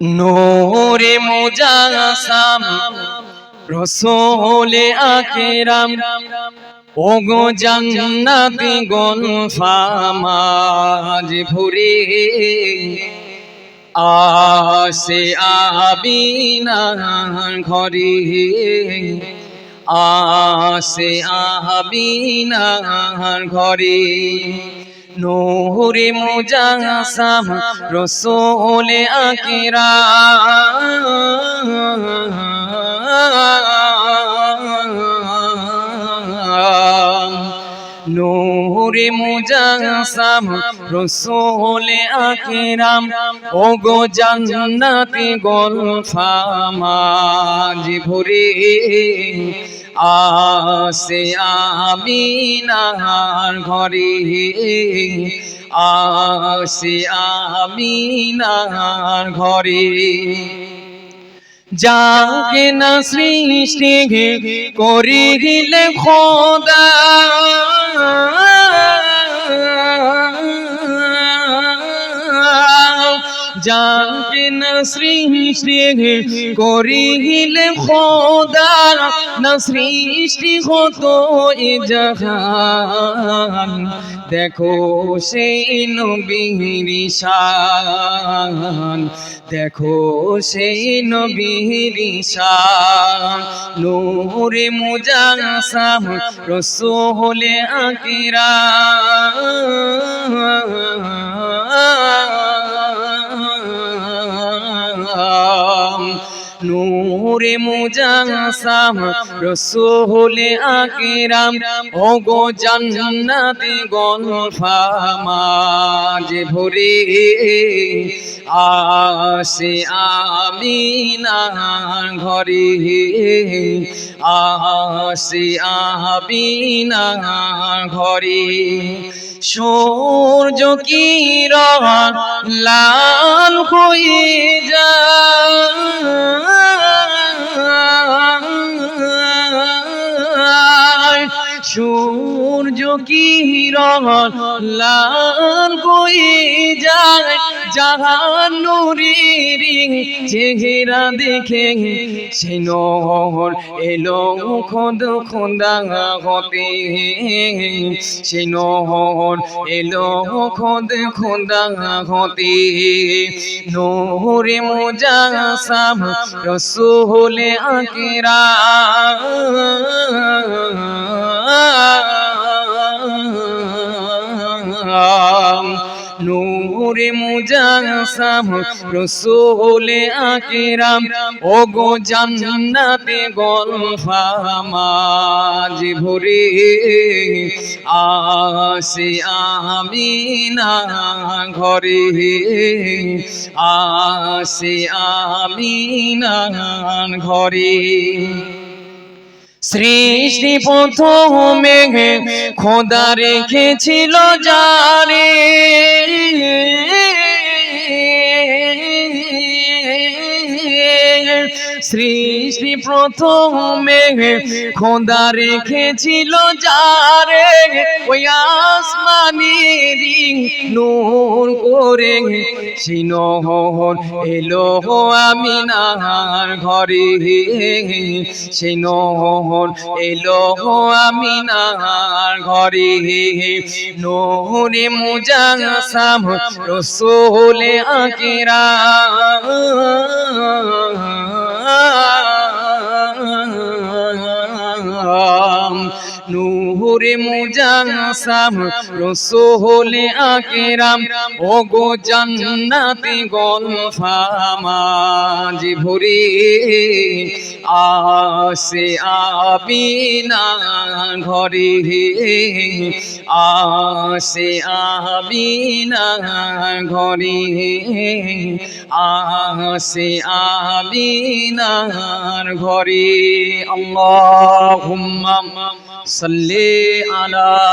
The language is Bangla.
নোরে মুজাসাম রসোলে আকেরাম ওগো জান্নাতি গলফামাজ ভরে আসে আবিনা ঘরে আসে আবিনার ঘরে। নোরে মুজাসাম রসোলে আকিরা। নূরে মুজাসাম রসোলে আকিরাম ও গো জান্নাতি গলফামাজ ভরে। আসে আমিনার ঘরে। আসে আমিনার ঘরে। যাকে না সৃষ্টি করিলে খোদা যাকে না সৃষ্টি করিলে খোদা, না সৃষ্টি হতো এ জাহান। দেখো সেই নবীর শান দেখো সেই নবীর শান নূরে মুজাসাম রসুলে আকিরা uh, নূরে মুজাসাম রসুলে আকিরাম ও গো জান্নাতি গলফামাজ ভরে আসে আমিনা ঘরে, আসে আমিনা ঘরে। সূর্য কিরণ লাল হয়ে যায় Chúa সূর্য কিরণ লাল হয়ে যায় জাহান নুরির চেহারা দেখে সে নহর এলো খোদ খোদা হতে। সে নহর এলো খোদ খোদা হতে। নহরে মোজাসাম রসুলে আকিরা। নূরে মুজাসাম রসুলে আকিরাম ও গো জান্নাতে গলফামাজ ভরে, আসে আমিনা ঘরে, আসে আমিনা ঘরে। সৃষ্টি প্রথমে খোদা রেখেছিল যারে সৃষ্টি প্রথমে খোদা রেখেছিল যারে নূর করে সিনহর এলো আমিনার ঘরে। সিনহর এলো আমিনার ঘরে। নোরে মুজাসাম রসোলে আকিরা। নূরে মুজাসাম রসোলে আকিরাম ও গো জান্নাতি গলফামাজ ভরে আসে আবিনা ঘরে, আসে আবিনা ঘরে, আসে আবিনার ঘরে। আল্লাহুম্মা সাল্লি আলা